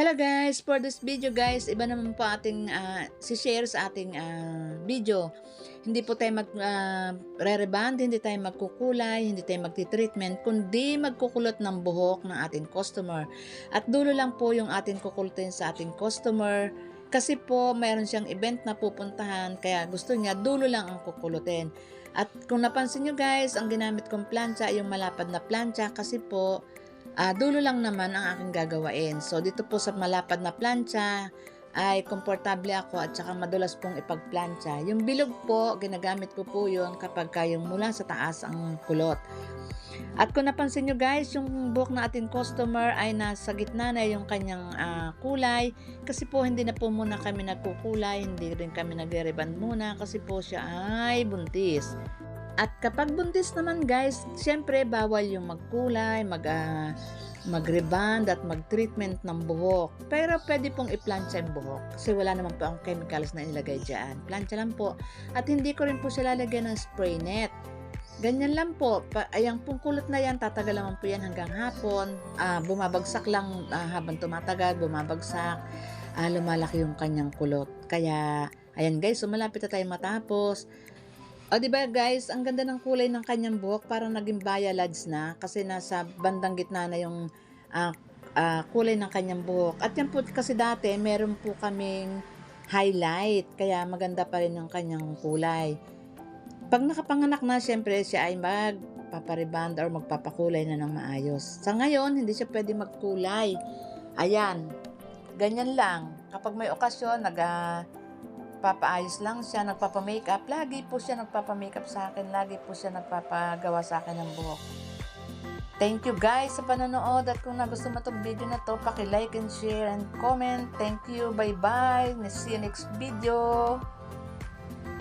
Hello guys! For this video guys, iba naman po ating ah, si-share sa ating ah, video. Hindi po tayo mag ah, re-reband, hindi tayo magkukulay, hindi tayo magti-treatment, kundi magkukulot ng buhok ng ating customer. At dulo lang po yung ating kukulutin sa ating customer kasi po mayroon siyang event na pupuntahan kaya gusto niya dulo lang ang kukulutin. At kung napansin nyo guys, ang ginamit kong plancha yung malapad na plancha kasi po Ah, dulo lang naman ang aking gagawain. So, dito po sa malapad na plancha, ay komportable ako at saka madulas pong ipagplancha. Yung bilog po, ginagamit ko po yun kapag kayong mula sa taas ang kulot. At kung napansin nyo guys, yung buhok na ating customer ay nasa gitna na yung kanyang ah, kulay. Kasi po hindi na po muna kami nagkukulay, hindi rin kami nagre-reband muna kasi po siya ay buntis. At kapag buntis naman guys, syempre bawal yung magkulay, mag, ah, mag-reband at mag-treatment ng buhok. Pero pwede pong i-plancha yung buhok kasi wala naman po ang chemicals na ilagay dyan. Plancha lang po. At hindi ko rin po sila lagyan ng spray net. Ganyan lang po. Pa, ayang pong kulot na yan, tatagal naman po yan hanggang hapon. Ah, bumabagsak lang ah, habang tumatagal, bumabagsak. Ah, lumalaki yung kanyang kulot. Kaya, ayan guys, so malapit na tayo matapos. O, di ba guys, ang ganda ng kulay ng kanyang buhok, parang naging bayalads na kasi nasa bandang gitna na yung ah, ah, kulay ng kanyang buhok. At yan po kasi dati, meron po kaming highlight, kaya maganda pa rin yung kanyang kulay. Pag nakapanganak na, syempre siya ay magpapariband or magpapakulay na ng maayos. Sa ngayon, hindi siya pwede magkulay. Ayan, ganyan lang. Kapag may okasyon, nag ah, papaayos lang siya, nagpapa-makeup. Lagi po siya nagpapa-makeup sa akin. Lagi po siya nagpapagawa sa akin ng buhok. Thank you guys sa panonood at kung nagustuhan mo itong video na to, paki-like and share and comment. Thank you. Bye-bye. See you next video.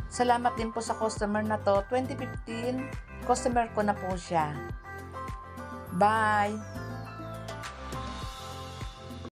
Salamat din po sa customer na to. 2015, customer ko na po siya. Bye!